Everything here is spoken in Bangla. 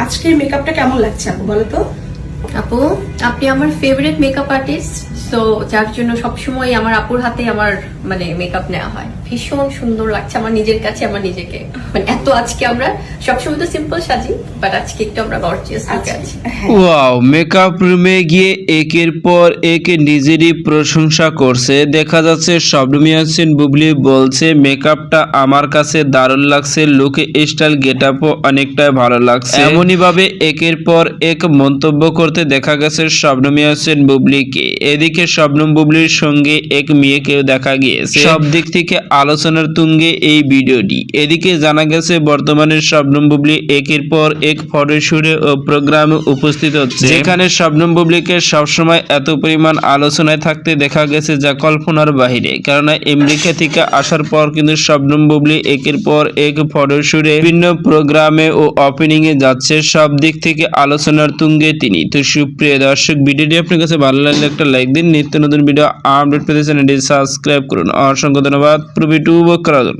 আজকের মেকআপটা কেমন লাগছে আপু বলো তো? আপু আপনি আমার ফেভারিট মেকআপ আর্টিস্ট তো যার জন্য সবসময় আমার আপুর হাতে আমার মানে মেকআপ নেওয়া হয়। ভীষণ সুন্দর লাগছে আমার নিজের কাছে আমার নিজেকে। মানে এত আজকে আমরা সবসময় তো সিম্পল সাজি বাট আজকে একটু আমরা গর্জিয়াস লুকে আছি। হ্যাঁ। ওয়াও মেকআপ রুমে গিয়ে একের পর এক নিজেরই প্রশংসা করছে। দেখা যাচ্ছে বুবলি বলছে মেকআপটা আমার কাছে দারুণ লাগছে লুক স্টাইল গেট আপও অনেকটাই ভালো লাগছে। এমনই ভাবে একের পর এক মন্তব্য করতে দেখা গেছে শবনম ইয়াসিন বুবলিকে। এদিকে শবনম বুবলির সঙ্গে এক মেয়েকেও দেখা গিয়েছে। সব দিক থেকে আলোচনার তুঙ্গে এই ভিডিওটি। এদিকে জানা গেছে বর্তমানে শবনম বুবলি একের পর এক ফটোশুটে ও প্রোগ্রামে উপস্থিত হচ্ছে। যেখানে শবনম বুবলিকে সবসময় এত পরিমাণ আলোচনায় থাকতে দেখা গেছে যা কল্পনার বাহিরে। কেননা আমেরিকা থেকে আসার পর কিন্তু শবনম বুবলি একের পর এক ফটোশুটে বিভিন্ন প্রোগ্রামে ও ওপেনিং এ যাচ্ছে। সব দিক থেকে আলোচনার তুঙ্গে তিনি। তো সুপ্রিয় দর্শক ভিডিওটি আপনার কাছে ভালো লাগলে একটা লাইক দিন। নিত্য নতুন ভিডিও আপডেট পেতে চ্যানেলটি সাবস্ক্রাইব করুন। অসংখ্য ধন্যবাদ। প্রবি টু করার জন্য